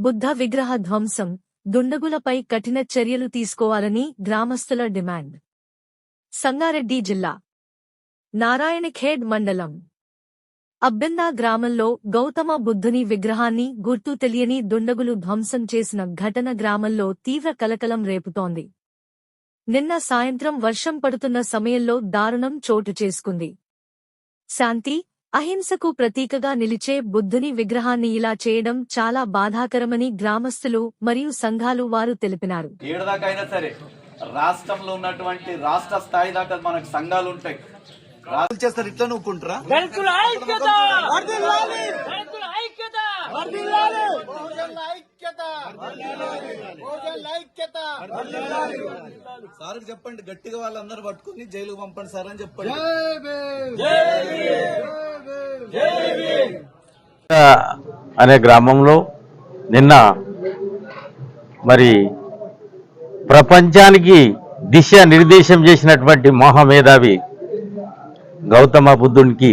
బుద్ధ విగ్రహ ధ్వంసం దుండగులపై కఠిన చర్యలు తీసుకోవాలని గ్రామస్తుల డిమాండ్. సంగారెడ్డి జిల్లా. నారాయణఖేడ్ మండలం. అబ్బెందా గ్రామంలో గౌతమ బుద్ధుని విగ్రహాన్ని గుర్తు తెలియని దుండగులు ధ్వంసం చేసిన ఘటన గ్రామంలో తీవ్ర కలకలం రేపుతోంది. నిన్న సాయంత్రం వర్షం పడుతున్న సమయంలో దారుణం చోటు చేసుకుంది. శాంతి అహింసకు ప్రతీకగా నిలిచే బుద్ధుని విగ్రహాన్ని ఇలా చేయడం చాలా బాధాకరమని గ్రామస్తులు మరియు సంఘాలు వారు తెలిపినారు. సరే రాష్ట్రంలో ఉన్నటువంటి రాష్ట్ర స్థాయి దాకా మనకు సంఘాలు ఉంటాయి. చేస్తారు ఇట్లా నూకుంటారా ఐక్యత ఐక్యత సార్ చెప్పండి గట్టిగా వాళ్ళందరూ పట్టుకుని జైలుకు పంపండి సార్ అని చెప్పండి. అనే గ్రామంలో నిన్న మరి ప్రపంచానికి దిశ నిర్దేశం చేసినటువంటి మహామేధావి గౌతమ బుద్ధునికి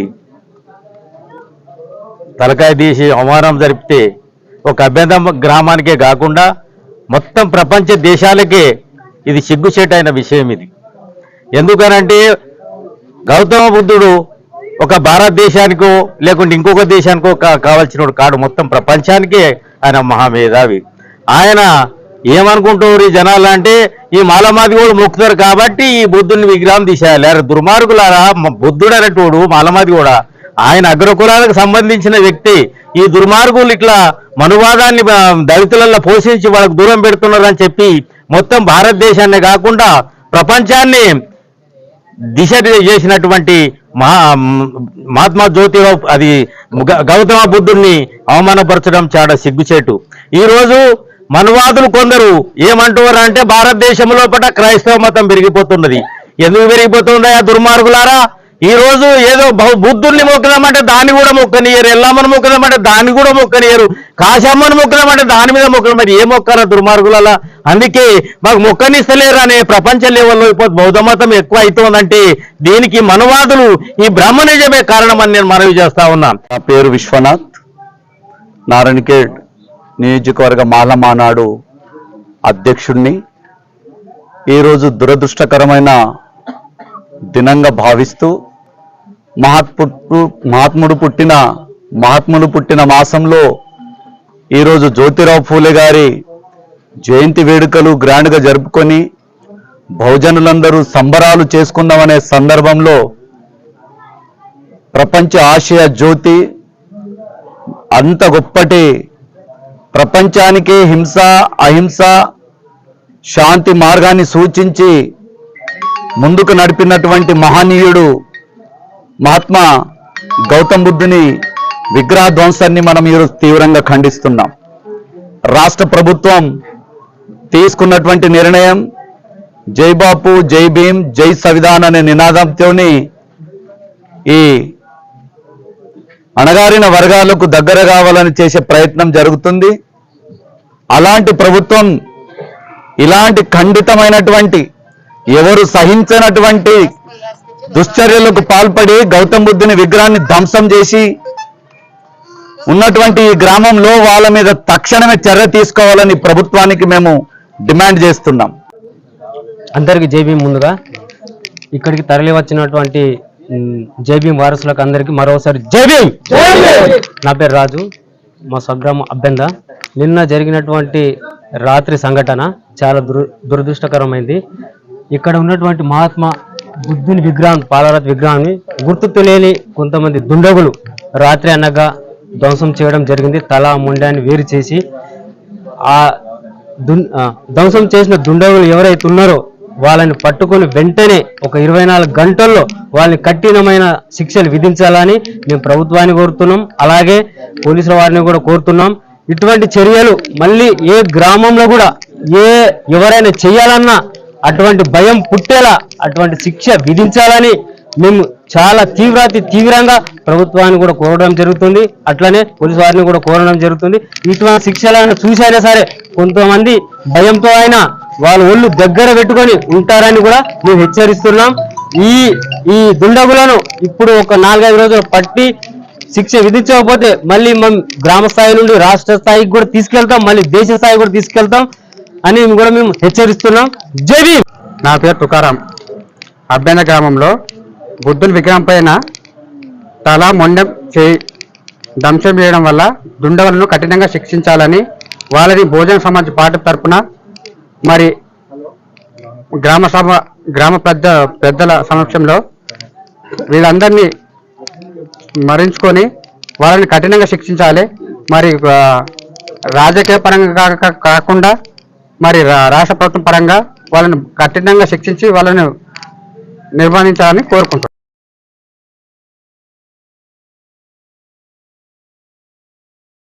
తలకాయ తీసి అవమానం జరిపితే ఒక అభ్యంతర గ్రామానికే కాకుండా మొత్తం ప్రపంచ దేశాలకే ఇది సిగ్గుచేటైన విషయం ఇది. ఎందుకనంటే గౌతమ బుద్ధుడు ఒక భారతదేశానికో లేకుంటే ఇంకొక దేశానికో కా- కావాల్సిన కాడు మొత్తం ప్రపంచానికే ఆయన మహామేధావి. ఆయన ఏమనుకుంటారు ఈ జనాలు అంటే ఈ మాలమాది కూడా మొక్కుతారు కాబట్టి ఈ బుద్ధుని విగ్రహం తీసేయాలి. అరే దుర్మార్గులారా బుద్ధుడు అనేటోడు మాలమాది కూడా ఆయన అగ్రకులాలకు సంబంధించిన వ్యక్తి ఈ దుర్మార్గులు ఇట్లా మనువాదాన్ని దళితులలో పోషించి వాళ్ళకు దూరం పెడుతున్నారని చెప్పి మొత్తం భారతదేశాన్ని కాకుండా ప్రపంచాన్ని దిశ చేసినటువంటి మహా మహాత్మా జ్యోతిరావు అది గౌతమ బుద్ధుణ్ణి అవమానపరచడం చాలా సిగ్గుచేటు. ఈరోజు మనువాదులు కొందరు ఏమంటున్నారు అంటే భారతదేశం లోపల క్రైస్తవ మతం పెరిగిపోతున్నది. ఎందుకు పెరిగిపోతుందా దుర్మార్గులారా? ఈ రోజు ఏదో బహు బుద్ధుల్ని మొక్కదామంటే దాన్ని కూడా మొక్కనియరు ఎల్లమ్మను మొక్కదామంటే దాన్ని కూడా మొక్కనియరు కాశమ్మను మొక్కదామంటే దాని మీద మొక్కడం మరి ఏ మొక్కరా దుర్మార్గులలా? అందుకే మాకు మొక్కనిస్తలేరు అనే ప్రపంచ లెవెల్లో ఇప్పుడు బౌద్ధ మతం ఎక్కువ అవుతోందంటే దీనికి మనువాదులు ఈ బ్రహ్మనిజమే కారణం అని నేను మనవి చేస్తా ఉన్నాను నా పేరు విశ్వనాథ్. నారాయణఖేడ్ నియోజకవర్గ మాల మానాడు అధ్యక్షుణ్ణి ఈరోజు దురదృష్టకరమైన దినంగా భావిస్తూ మహాత్ముడు మహాత్ముడు పుట్టిన మహాత్ముడు పుట్టిన మాసంలో ఈరోజు జ్యోతిరావు ఫూలే గారి జయంతి వేడుకలు గ్రాండ్గా జరుపుకొని బహుజనులందరూ సంబరాలు చేసుకుందామనే సందర్భంలో ప్రపంచ ఆశయ జ్యోతి అంత గొప్పటి ప్రపంచానికి హింస అహింస శాంతి మార్గాన్ని సూచించి ముందుకు నడిపినటువంటి మహనీయుడు మహాత్మా గౌతమ్ బుద్ధుని విగ్రహధ్వంసాన్ని మనం ఈరోజు తీవ్రంగా ఖండిస్తున్నాం. రాష్ట్ర ప్రభుత్వం తీసుకున్నటువంటి నిర్ణయం జై బాపు జై భీమ్ జై సవిధాన్ అనే నినాదంతోని ఈ అణగారిన వర్గాలకు దగ్గర కావాలని చేసే ప్రయత్నం జరుగుతుంది. అలాంటి ప్రభుత్వం ఇలాంటి ఖండితమైనటువంటి ఎవరు సహించనటువంటి దుశ్చర్యలకు పాల్పడి గౌతమ్ బుద్ధుని విగ్రహాన్ని ధ్వంసం చేసి ఉన్నటువంటి ఈ గ్రామంలో వాళ్ళ మీద తక్షణమే చర్య తీసుకోవాలని ప్రభుత్వానికి మేము డిమాండ్ చేస్తున్నాం. అందరికి జై భీమ్ ముందుగా. ఇక్కడికి తరలి వచ్చినటువంటి మ్, జై భీమ్ వారసులకు అందరికి మరోసారి జై భీమ్! నా పేరు రాజు మా స్వగ్రామం అబ్బెంద. నిన్న జరిగినటువంటి రాత్రి సంఘటన చాలా దుర దురదృష్టకరమైంది. ఇక్కడ ఉన్నటువంటి మహాత్మా బుద్ధుని విగ్రహం పాలరాతి విగ్రహాన్ని గుర్తు తెలియని కొంతమంది దుండగులు రాత్రి అనగా ధ్వంసం చేయడం జరిగింది. తల ముండాన్ని వేరు చేసి ఆ ధ్వంసం చేసిన దుండగులు ఎవరైతే ఉన్నారో వాళ్ళని పట్టుకొని వెంటనే ఒక ఇరవై నాలుగు గంటల్లో వాళ్ళని కఠినమైన శిక్షలు విధించాలని మేము ప్రభుత్వాన్ని కోరుతున్నాం. అలాగే పోలీసుల వారిని కూడా కోరుతున్నాం. ఇటువంటి చర్యలు మళ్ళీ ఏ గ్రామంలో కూడా ఏ ఎవరైనా చేయాలన్నా అటువంటి భయం పుట్టేలా అటువంటి శిక్ష విధించాలని మేము చాలా తీవ్రాతి తీవ్రంగా ప్రభుత్వాన్ని కూడా కోరడం జరుగుతుంది. అట్లనే పోలీసు వారిని కూడా కోరడం జరుగుతుంది. ఇటువంటి శిక్షలను చూసైనా సరే కొంతమంది భయంతో అయినా వాళ్ళ ఒళ్ళు దగ్గర పెట్టుకొని ఉంటారని కూడా మేము హెచ్చరిస్తున్నాం. ఈ ఈ దుండగులను ఇప్పుడు ఒక నాలుగైదు రోజులు పట్టి శిక్ష విధించకపోతే మళ్ళీ మనం గ్రామ స్థాయి నుండి రాష్ట్ర స్థాయికి కూడా తీసుకెళ్తాం మళ్ళీ దేశ స్థాయి కూడా తీసుకెళ్తాం. అని కూడా మేము హెచ్చరిస్తున్నాం. జై నా పేరు తుకారాం. అభ్యర్థ గ్రామంలో బుద్ధుని విగ్రహం పైన తల మొండెం చేయి ధ్వంసం చేయడం వల్ల దుండవలను కఠినంగా శిక్షించాలని వాళ్ళని భోజన సమాజ్ పార్టీ తరఫున మరి గ్రామ సభ గ్రామ పెద్ద పెద్దల సమక్షంలో వీళ్ళందరినీ మరించుకొని వాళ్ళని కఠినంగా శిక్షించాలి. మరి రాజకీయ పరంగా కాకుండా మరి రా- రాష్ట్ర ప్రభుత్వం పరంగా వాళ్ళని కఠినంగా శిక్షించి వాళ్ళని నిర్బంధించాలని కోరుకుంటున్నాను